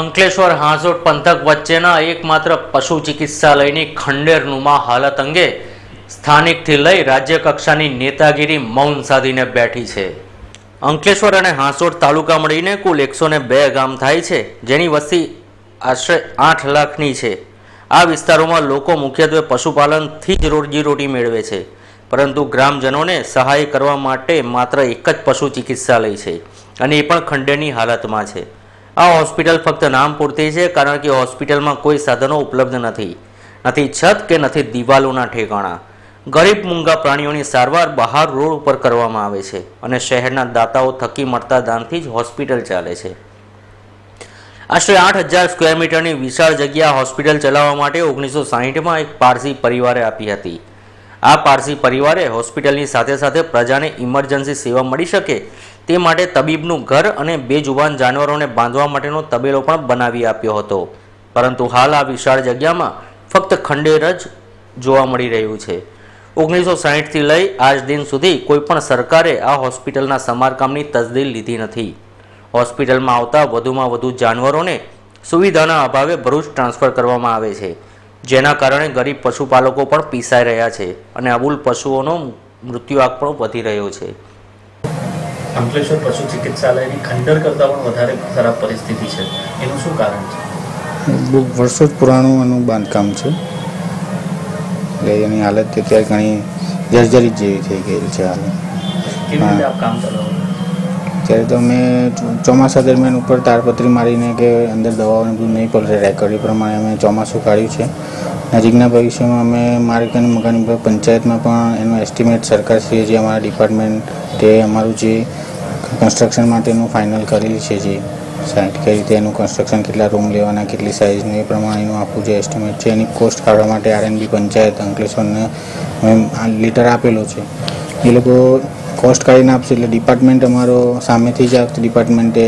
અંકલેશ્વર હાંસોટ પંથક વચ્ચેના એકમાત્ર પશુ ચિકિત્સાલયની ખંડેરનુમા હાલત અંગે સ્થાનિકથી લઈ રાજ્ય કક્ષાની નેતાગીરી મૌન સાધીને બેઠી છે. અંકલેશ્વર અને હાંસોટ તાલુકા મળીને કુલ એકસો બે ગામ થાય છે, જેની વસ્તી આશરે આઠ લાખની છે. આ વિસ્તારોમાં લોકો મુખ્યત્વે પશુપાલનથી જ રોજીરોટી મેળવે છે, પરંતુ ગ્રામજનોને સહાય કરવા માટે માત્ર એક જ પશુ ચિકિત્સાલય છે અને એ પણ ખંડેરની હાલતમાં છે. આ હોસ્પિટલ ફક્ત નામ પૂરતી છે કારણ કે હોસ્પિટલમાં કોઈ સાધનો ઉપલબ્ધ નથી. નથી છત કે નથી દિવાલોના ઠેકાણા. ગરીબ મૂંગા પ્રાણીઓની સારવાર બહાર રોડ ઉપર કરવામાં આવે છે અને શહેરના દાતાઓ થકી મળતા દાનથી જ હોસ્પિટલ ચાલે છે. આશરે આઠ હજાર સ્ક્વેર મીટરની વિશાળ જગ્યા હોસ્પિટલ ચલાવવા માટે ઓગણીસો સાહીઠમાં એક પારસી પરિવારે આપી હતી. આ પારસી પરિવારે હોસ્પિટલની સાથે સાથે પ્રજાને ઇમરજન્સી સેવા મળી શકે તે માટે તબીબનું ઘર અને બે જુવાન જાનવરોને બાંધવા માટેનો તબેલો પણ બનાવી આપ્યો હતો. પરંતુ હાલ આ વિશાળ જગ્યામાં ફક્ત ખંડેર જ જોવા મળી રહ્યું છે. ઓગણીસો સાહીઠથી લઈ આજ દિન સુધી કોઈપણ સરકારે આ હોસ્પિટલના સમારકામની તસદીલ લીધી નથી. હોસ્પિટલમાં આવતા વધુમાં વધુ જાનવરોને સુવિધાના અભાવે ભરૂચ ટ્રાન્સફર કરવામાં આવે છે. જેના કારણે ગરીબ પશુપાલકો પણ પીસાઈ રહ્યા છે અને અબુલ પશુઓનો મૃત્યુઆંક પણ વધી રહ્યો છે. અંકલેશ્વર પશુ ચિકિત્સાલયની ખંડર કરતાં પણ વધારે ખરાબ પરિસ્થિતિ છે. એનું શું કારણ છે? બહુ વર્ષો જ પુરાણું એનું બાંધકામ છે. એટલે એની હાલત અત્યારે ઘણી જર્જરિત જેવી થઈ ગયેલી છે હાલ. કેવી કામ ચલાવો ત્યારે તો અમે ચોમાસા દરમિયાન ઉપર તારપત્રી મારીને કે અંદર દવાઓને બધું નહીં પલરે રેકોર્ડ એ પ્રમાણે અમે ચોમાસું કાઢ્યું છે. નજીકના ભવિષ્યમાં અમે માર્ગ અને મકાની પંચાયતમાં પણ એનું એસ્ટિમેટ સરકારશ્રીએ જે અમારા ડિપાર્ટમેન્ટ તે અમારું જે કન્સ્ટ્રક્શન માટેનું ફાઇનલ કરેલી છે જે. સાઇટ કઈ રીતે એનું કન્સ્ટ્રક્શન કેટલા રૂમ લેવાના, કેટલી સાઇઝનું એ પ્રમાણેનું આખું જે એસ્ટિમેટ છે, એની કોસ્ટ કાઢવા માટે આરએનબી પંચાયત, અંકલેશ્વરને લેટર આપેલો છે. એ લોકો કોસ્ટ કાઢીને આપશે એટલે ડિપાર્ટમેન્ટ અમારો સામેથી જ ડિપાર્ટમેન્ટે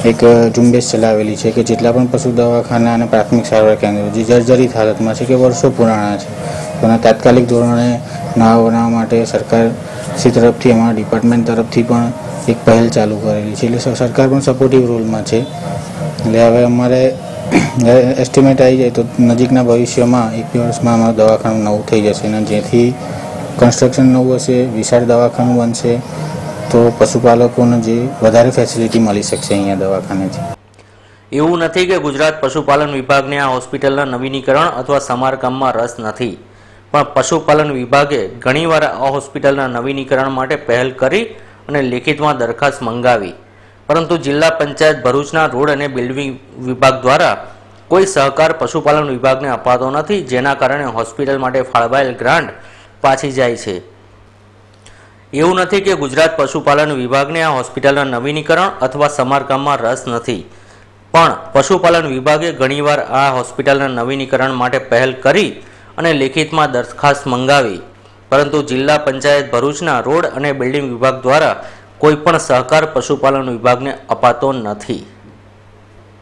એક ઝુંબેશ ચલાવેલી છે કે જેટલા પણ પશુ દવાખાના અને પ્રાથમિક સારવાર કેન્દ્રો જે જર્જરિત હાલતમાં છે કે વર્ષો પુરાણા છે. તેના તાત્કાલિક ધોરણે નવા બનાવવા માટે સરકાર શ્રી તરફથી અમારા ડિપાર્ટમેન્ટ તરફથી પણ એક પહેલ ચાલુ કરેલી છે. એટલે સરકાર પણ સપોર્ટિવ રોલમાં છે. એટલે હવે અમારે એસ્ટિમેટ આવી જાય તો નજીકના ભવિષ્યમાં એક વર્ષમાં અમારું દવાખાનું નવું થઈ જશે અને જેથી કન્સ્ટ્રક્શન નવું હશે, વિશાળ દવાખાનું બનશે તો પશુપાલકોને જે વધારે ફેસિલિટી મળી શકશે અહીંયા દવાખાનેથી એવું નથી કે ગુજરાત પશુપાલન વિભાગને આ હોસ્પિટલના નવીનીકરણ અથવા સમારકામમાં રસ નથી, પણ પશુપાલન વિભાગે ઘણીવાર આ હોસ્પિટલના નવીનીકરણ માટે પહેલ કરી અને લેખિતમાં દરખાસ્ત મંગાવી. પરંતુ જિલ્લા પંચાયત ભરૂચના રોડ અને બિલ્ડિંગ વિભાગ દ્વારા કોઈ સહકાર પશુપાલન વિભાગને અપાતો નથી, જેના કારણે હોસ્પિટલ માટે ફાળવાયેલ ગ્રાન્ટ પાછી જાય છે. એવું નથી કે ગુજરાત પશુપાલન વિભાગને આ હોસ્પિટલના નવીનીકરણ અથવા સમારકામમાં રસ નથી. પણ પશુપાલન વિભાગે ઘણીવાર આ હોસ્પિટલના નવીનીકરણ માટે પહેલ કરી અને લેખિતમાં દરખાસ્ત મંગાવી. પરંતુ જિલ્લા પંચાયત ભરૂચના રોડ અને બિલ્ડિંગ વિભાગ દ્વારા કોઈપણ સહકાર પશુપાલન વિભાગને અપાતો નથી.